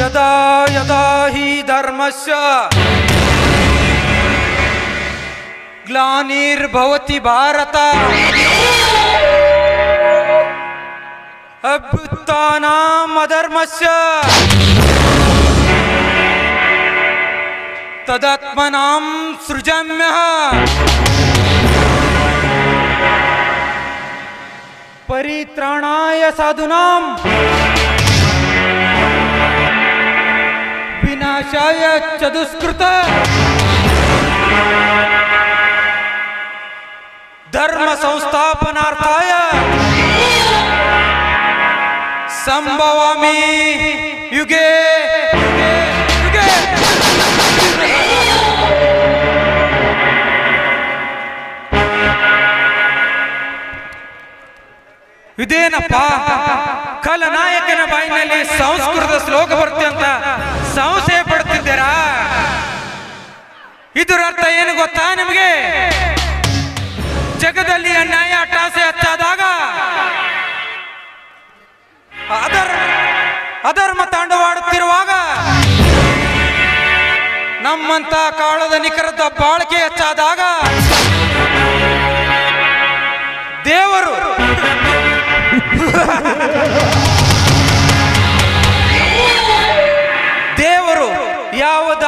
यदा यदा हि धर्मस्य ग्लानिर्भवति भारत। अभ्युत्थानाम् अधर्मस्य तदात्मनां सृजाम्यः। परित्राणाय साधूनां ವಿನಾಶಾಯ ಚದುಸ್ಕೃತ ಧರ್ಮ ಸಂಸ್ಥಾಪನಾರ್ಥಾಯ. ಸಂಭವಾಮಿ ಯುಗೆ. ಇದೇನಪ್ಪ? ಕಲನಾಯಕನ ಬಾಯಿನಲ್ಲಿ ಸಂಸ್ಕೃತ ಶ್ಲೋಕ ಬರುತ್ತೆ ಅಂತ ಸಂಸ್ಥೆ ಪಡ್ತಿದ್ದೀರಾ ಇದರ ಅರ್ಥ ಏನು ಗೊತ್ತಾ ನಿಮಗೆ? ಜಗದಲ್ಲಿ ಅನ್ಯಾಯ ಟಾಸೆ ಹೆಚ್ಚಾದಾಗ ಅದರ್, ಅಧರ್ಮ ತಾಂಡವಾಡುತ್ತಿರುವಾಗ ನಮ್ಮಂತ ಕಾಳದ ನಿಖರದ ಬಾಳಿಕೆ ಹೆಚ್ಚಾದಾಗ ದೇವರು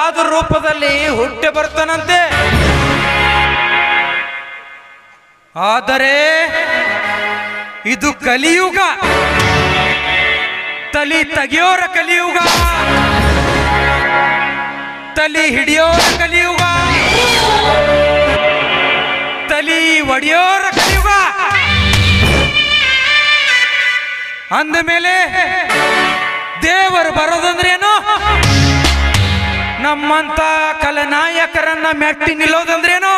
ಯಾವುದಾದ್ರೂ ರೂಪದಲ್ಲಿ ಹುಟ್ಟಿ ಬರ್ತಾನಂತೆ. ಆದರೆ ಇದು ಕಲಿಯುಗ. ತಲಿ ತೆಗೆಯೋರ ಕಲಿಯುಗ. ತಲಿ ಹಿಡಿಯೋರ ಕಲಿಯುಗ. ತಲಿ ಒಡೆಯೋರ ಕಲಿಯುಗ. ಅಂದ ಮೇಲೆ ದೇವರು ಬರೋದಂದ್ರೇನು? ನಮ್ಮಂತ ಕಲನಾಯಕರನ್ನ ಮೆಟ್ಟಿ ನಿಲ್ಲೋದಂದ್ರೇನು?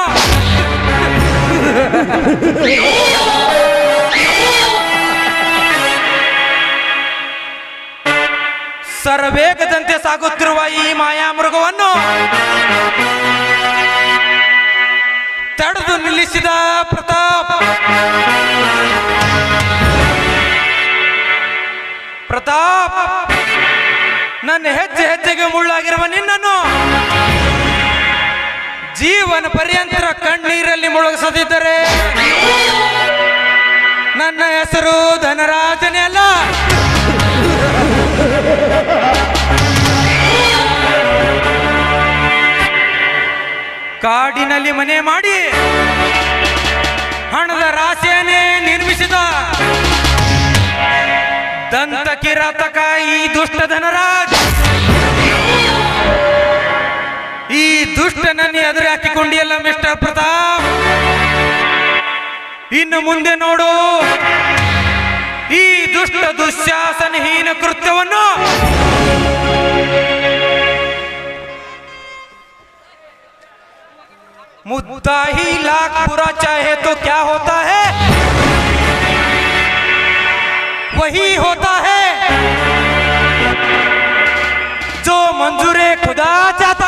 ಸರ್ವೇಗದಂತೆ ಸಾಗುತ್ತಿರುವ ಈ ಮಾಯಾಮೃಗವನ್ನು ತಡೆದು ನಿಲ್ಲಿಸಿದ ಪ್ರತಾಪ್. ಪ್ರತಾಪ್, ನನ್ನ ಹೆಜ್ಜೆ ಹೆಜ್ಜೆಗೆ ಮುಳ್ಳಾಗಿರುವ ನಿನ್ನನ್ನು ಜೀವನ ಪರ್ಯಂತರ ಕಣ್ಣೀರಲ್ಲಿ ಮುಳುಗಿಸದಿದ್ದರೆ ನನ್ನ ಹೆಸರು ಧನರಾಜನೇ ಅಲ್ಲ. ಕಾಡಿನಲ್ಲಿ ಮನೆ ಮಾಡಿ ಹಣದ ರಾಶಿಯನ್ನೇ ನಿರ್ಮಿಸಿದ ದಂತ ಕಿರಾತಕ ಈ ದುಷ್ಟ ಧನರಾಜ್. ಈ ದುಷ್ಟನನ್ನೇ ಎದುರು ಹಾಕಿಕೊಂಡಿಯಲ್ಲ ಮಿಸ್ಟರ್ ಪ್ರತಾಪ್ ಇನ್ನು ಮುಂದೆ ನೋಡು ಈ ದುಷ್ಟ ದುಶ್ಯಾಸನಹೀನ ಕೃತ್ಯವನ್ನು मुद्दा ही लाख बुरा चाहे तो क्या होता है वही होता है जो मंजूरे खुदा चाहता